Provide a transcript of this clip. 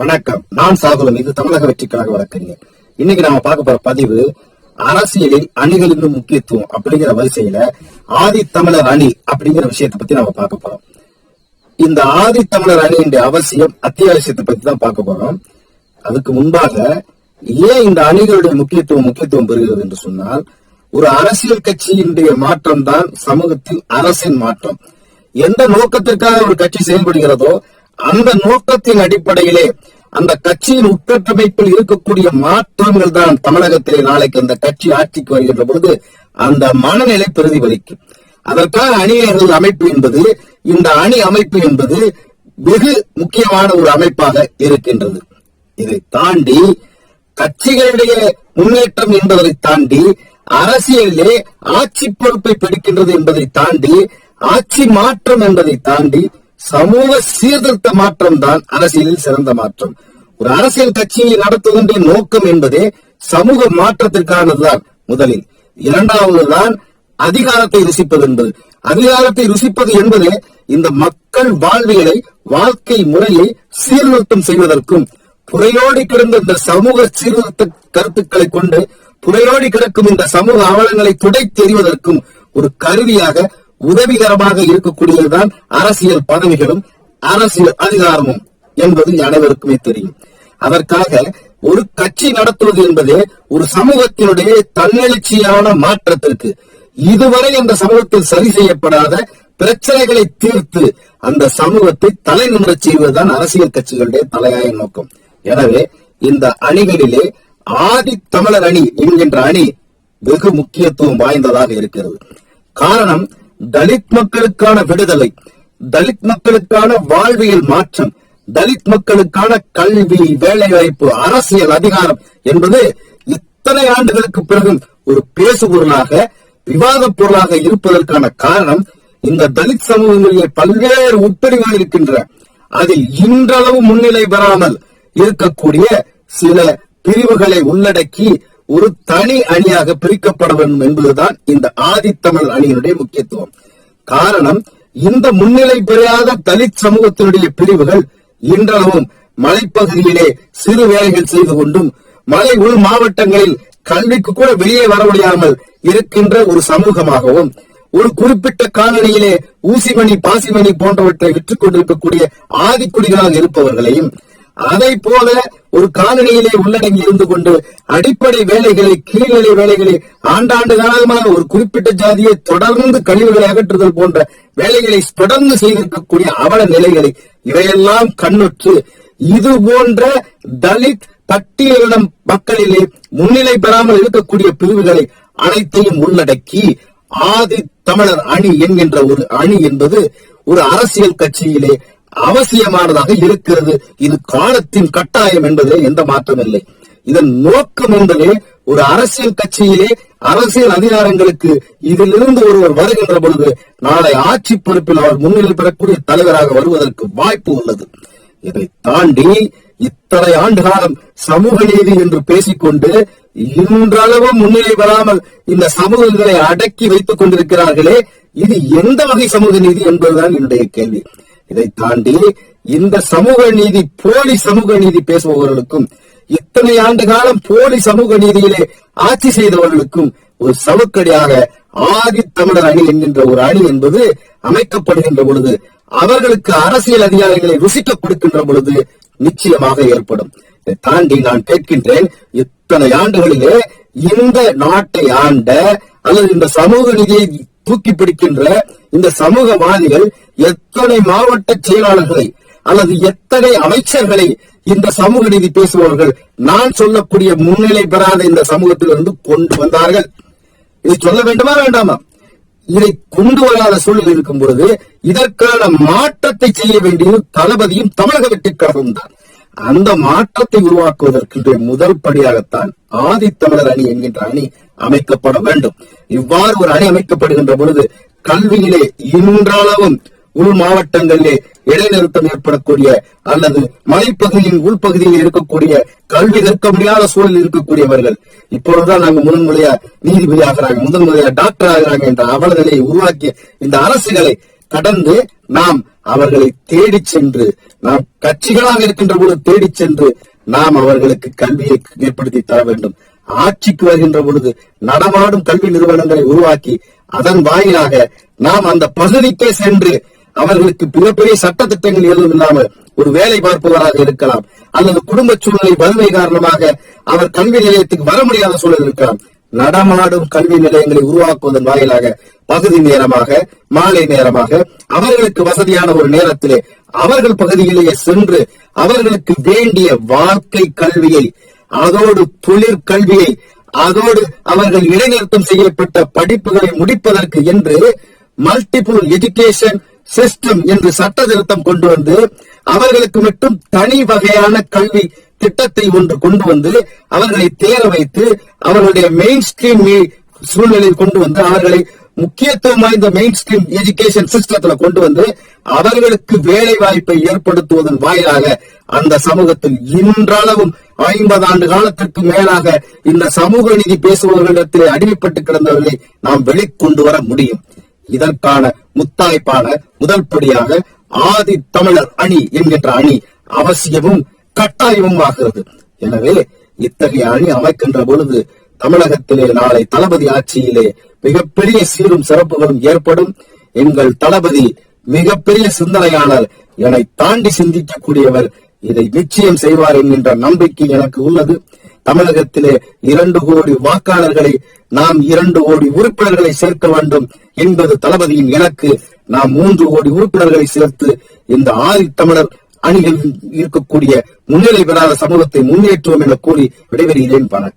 வணக்கம். நான் சாகுலம் இது தமிழக வெற்றிக்காக வழக்கறிஞர். இன்னைக்கு நாம பார்க்க போற பதிவு அரசியலில் அணிகளின் முக்கியத்துவம் அப்படிங்கிற வரிசையில ஆதித்தமிழர் அணி அப்படிங்கிற விஷயத்தை பத்தி நாம பார்க்க போறோம். இந்த ஆதித்தமிழர் அணியின் அவசியம் அத்தியாவசியத்தை பத்தி தான் பார்க்க போறோம். அதுக்கு முன்பாக ஏன் இந்த அணிகளுடைய முக்கியத்துவம் முக்கியத்துவம் பெறுகிறது என்று சொன்னால் ஒரு அரசியல் கட்சியினுடைய மாற்றம் தான் சமூகத்தில் அரசின் மாற்றம். எந்த நோக்கத்திற்காக ஒரு கட்சி செயல்படுகிறதோ அந்த நோக்கத்தின் அடிப்படையிலே அந்த கட்சியின் உட்கட்டமைப்பில் இருக்கக்கூடிய மாற்றங்கள் தான் தமிழகத்திலே நாளைக்கு அந்த கட்சி ஆட்சிக்கு வருகின்ற பொழுது அந்த மனநிலை பிரதிபலிக்கும். அதற்காக அணியர்கள் அமைப்பு என்பது இந்த அணி அமைப்பு என்பது வெகு முக்கியமான ஒரு அமைப்பாக இருக்கின்றது. இதை தாண்டி கட்சிகளுடைய முன்னேற்றம் என்பதை தாண்டி அரசியலிலே ஆட்சி பொறுப்பை பிடிக்கின்றது என்பதை தாண்டி ஆட்சி மாற்றம் என்பதை தாண்டி சமூக சீர்திருத்த மாற்றம் தான் அரசியலில் சிறந்த மாற்றம். ஒரு அரசியல் கட்சியை நடத்துகின்ற நோக்கம் என்பதே சமூக மாற்றத்திற்கானதுதான் முதலில். இரண்டாவதுதான் அதிகாரத்தை ருசிப்பது என்பது. அதிகாரத்தை ருசிப்பது என்பது இந்த மக்கள் வாழ்வியலை வாழ்க்கை முறையை சீர்திருத்தம் செய்வதற்கும் புறையோடி கிடந்த இந்த சமூக சீர்திருத்த கருத்துக்களை கொண்டு புறையோடி கிடக்கும் இந்த சமூக அவலங்களை துடை தெரிவதற்கும் ஒரு கருவியாக உதவிகரமாக இருக்கக்கூடியதுதான் அரசியல் பதவிகளும் அரசியல் அதிகாரமும் என்பது அனைவருக்குமே தெரியும். அதற்காக ஒரு கட்சி நடத்துவது என்பதே ஒரு சமூகத்தினுடைய தன்னெழுச்சியான மாற்றத்திற்கு. இதுவரை அந்த சமூகத்தில் சரி செய்யப்படாத பிரச்சனைகளை தீர்த்து அந்த சமூகத்தை தலை நிமிரச் செய்வதுதான் அரசியல் கட்சிகளுடைய தலையாய நோக்கம். எனவே இந்த அணிகளிலே ஆதி தமிழர் அணி என்கின்ற அணி வெகு முக்கியத்துவம் வாய்ந்ததாக இருக்கிறது. காரணம் தலித் மக்களுக்கான விடுதலை தலித் மக்களுக்கான வாழ்வியல் மாற்றம் தலித் மக்களுக்கான கல்வி வேலைவாய்ப்பு அரசியல் அதிகாரம் என்பது இத்தனை ஆண்டுகளுக்கு பிறகு ஒரு பேசு பொருளாக விவாத பொருளாக இருப்பதற்கான காரணம் இந்த தலித் சமூகங்களிலே பல்வேறு உட்பிரிவுகள் இருக்கின்றன அதில் இன்றளவு முன்னிலை பெறாமல் இருக்கக்கூடிய சில பிரிவுகளை உள்ளடக்கி ஒரு தனி அணியாக பிரிக்கப்பட வேண்டும் என்பதுதான் இந்த ஆதித்தமிழ் அணியினுடைய முக்கியத்துவம். காரணம் இந்த முன்னிலை பெறாத தலித் சமூகத்தினுடைய பிரிவுகள் இன்றளவும் மலைப்பகுதியிலே சிறு வேலைகள் செய்து கொண்டும் மலை உள் மாவட்டங்களில் கல்விக்கு கூட வெளியே வர முடியாமல் இருக்கின்ற ஒரு சமூகமாகவும் ஒரு குறிப்பிட்ட காலனியிலே ஊசிமணி பாசிமணி போன்றவற்றை விற்றுக் கொண்டிருக்கக்கூடிய ஆதிக்குடிகளாக இருப்பவர்களையும் அதை போல ஒரு காலனியிலே உள்ளடங்கி இருந்து கொண்டு அடிப்படை வேலைகளை கீழ்நிலை வேலைகளை ஆண்டாண்டு காலமாக ஒரு குறிப்பிட்ட ஜாதியை தொடர்ந்து கழிவுகளை அகற்றுதல் போன்ற வேலைகளை தொடர்ந்து செய்திருக்கக்கூடிய அவல நிலைகளை இவையெல்லாம் கண்ணுற்று இது போன்ற தலித் பட்டியலிடம் மக்களிலே முன்னிலை பெறாமல் இருக்கக்கூடிய பிரிவுகளை அனைத்தையும் உள்ளடக்கி ஆதி தமிழர் அணி என்கின்ற ஒரு அணி என்பது ஒரு அரசியல் கட்சியிலே அவசியமானதாக இருக்கிறது. இது காலத்தின் கட்டாயம் என்பதிலே எந்த மாற்றம் இல்லை. இதன் நோக்கம் என்பதே ஒரு அரசியல் கட்சியிலே அரசியல் அதிகாரங்களுக்கு இதிலிருந்து ஒருவர் வருகின்ற பொழுது நாளை ஆட்சி பொறுப்பில் அவர் முன்னிலை பெறக்கூடிய தலைவராக வருவதற்கு வாய்ப்பு உள்ளது. இதை தாண்டி இத்தனை ஆண்டு காலம் சமூக நீதி என்று பேசிக்கொண்டு இன்றளவும் முன்னிலை பெறாமல் இந்த சமூகங்களை அடக்கி வைத்துக் கொண்டிருக்கிறார்களே இது எந்த வகை சமூக நீதி என்பதுதான் என்னுடைய கேள்வி. இதை தாண்டி இந்த சமூக நீதி போலி சமூக நீதி பேசுபவர்களுக்கும் இத்தனை ஆண்டு காலம் போலி சமூக நீதியிலே ஆட்சி செய்தவர்களுக்கும் ஒரு சவுக்கடியாக ஆதி தமிழர் அணி என்கின்ற ஒரு அணி என்பது அமைக்கப்படுகின்ற பொழுது அவர்களுக்கு அரசியல் அதிகாரிகளை ருசிக்க கொடுக்கின்ற பொழுது நிச்சயமாக ஏற்படும். இதை தாண்டி நான் கேட்கின்றேன் இத்தனை ஆண்டுகளிலே இந்த நாட்டை ஆண்ட அல்லது இந்த சமூக நிதியை தூக்கி பிடிக்கின்ற இந்த சமூகவாதிகள் எத்தனை மாவட்ட செயலாளர்களை அல்லது எத்தனை அமைச்சர்களை இந்த சமூக நீதி பேசுபவர்கள் நான் சொல்லக்கூடிய முன்னிலை பெறாத இந்த சமூகத்திலிருந்து கொண்டு வந்தார்கள். இதை சொல்ல வேண்டுமா வேண்டாமா? இதை கொண்டு வராத சூழல் இருக்கும் பொழுது இதற்கான மாற்றத்தை செய்ய வேண்டியது தளபதியும் தமிழக வெற்றிக்காகவும் தான். அந்த மாற்றத்தை உருவாக்குவதற்கு முதல் படியாகத்தான் ஆதித்தமிழர் அணி என்கின்ற அணி அமைக்கப்பட வேண்டும். இவ்வாறு ஒரு அணி அமைக்கப்படுகின்ற பொழுது கல்வியிலே இன்றளவும் உள் மாவட்டங்களிலே இடைநிறுத்தம் ஏற்படக்கூடிய அல்லது மலைப்பகுதியின் உள்பகுதியில் இருக்கக்கூடிய கல்வி கற்க முடியாத சூழலில் இருக்கக்கூடியவர்கள் இப்பொழுதுதான் நாங்கள் முதன்முறையா நீதிபதி ஆகிறாங்க முதன்முறையா டாக்டர் ஆகிறாங்க என்ற அவலநிலையை உருவாக்கிய இந்த அரசுகளை கடந்து நாம் அவர்களை தேடி சென்று நாம் கட்சிகளாக இருக்கின்ற பொழுது தேடி சென்று நாம் அவர்களுக்கு கல்வியை ஏற்படுத்தி தர வேண்டும். ஆட்சிக்கு வருகின்ற பொழுது நடமாடும் கல்வி நிறுவனங்களை உருவாக்கி அதன் வாயிலாக நாம் அந்த பகுதிக்கே சென்று அவர்களுக்கு மிகப்பெரிய சட்ட திட்டங்கள் எதுவும் இல்லாமல் ஒரு வேலை பார்ப்பவராக இருக்கலாம் அல்லது குடும்ப சூழ்நிலை வறுமை காரணமாக அவர் கல்வி நிலையத்துக்கு வர முடியாத சூழல் இருக்கலாம். நடமாடும் கல்வி நிலையங்களை உருவாக்குவதன் வாயிலாக பகுதி நேரமாக மாலை நேரமாக அவர்களுக்கு வசதியான ஒரு நேரத்திலே அவர்கள் பகுதியிலேயே சென்று அவர்களுக்கு வேண்டிய வாழ்க்கை கல்வியை அதோடு தொழிற்கல்வியை அதோடு அவர்கள் இடைநிறுத்தம் செய்யப்பட்ட படிப்புகளை முடிப்பதற்கு என்று மல்டிபிள் எஜுகேஷன் சிஸ்டம் என்று சட்ட திருத்தம் கொண்டு வந்து அவர்களுக்கு மட்டும் தனி வகையான கல்வி திட்டத்தை ஒன்று கொண்டு வந்து அவர்களை தேர வைத்து அவர்களுடைய மெயின் ஸ்ட்ரீம் சூழ்நிலையில் கொண்டு வந்து அவர்களை முக்கியத்துவம் வாய்ந்த மெயின் ஸ்ட்ரீம் எஜுகேஷன் சிஸ்டத்துல கொண்டு வந்து அவர்களுக்கு வேலை வாய்ப்பை ஏற்படுத்துவதன் வாயிலாக அந்த சமூகத்தில் இன்றளவும் ஐம்பது ஆண்டு காலத்திற்கு மேலாக இந்த சமூக நீதி பேசுபவர்களிடத்தில் அடிமைப்பட்டு கிடந்தவர்களை நாம் வெளிக்கொண்டு வர முடியும். இதற்கான முத்தாய்ப்பான முதல் படியாக ஆதி தமிழர் அணி என்கின்ற அணி அவசியமும் கட்டாயமும் ஆகிறது. எனவே இத்தகைய அணி அமைக்கின்ற பொழுது தமிழகத்திலே நாளை தளபதி ஆட்சியிலே மிகப்பெரிய சீரும் சிறப்புகளும் ஏற்படும். எங்கள் தளபதி மிகப்பெரிய சிந்தனையாளர். என்னை தாண்டி சிந்திக்கக்கூடியவர். இதை நிச்சயம் செய்வார் என்கின்ற நம்பிக்கை எனக்கு உள்ளது. தமிழகத்திலே இரண்டு கோடி வாக்காளர்களை நாம் இரண்டு கோடி உறுப்பினர்களை சேர்க்க வேண்டும் என்பது தளபதியின் இலக்கு. நாம் மூன்று கோடி உறுப்பினர்களை சேர்த்து இந்த ஆதி தமிழர் அணியில் இருக்கக்கூடிய முன்னிலை பெறாத சமூகத்தை முன்னேற்றுவோம் என கூறி விடைபெறுகிறேன். வணக்கம்.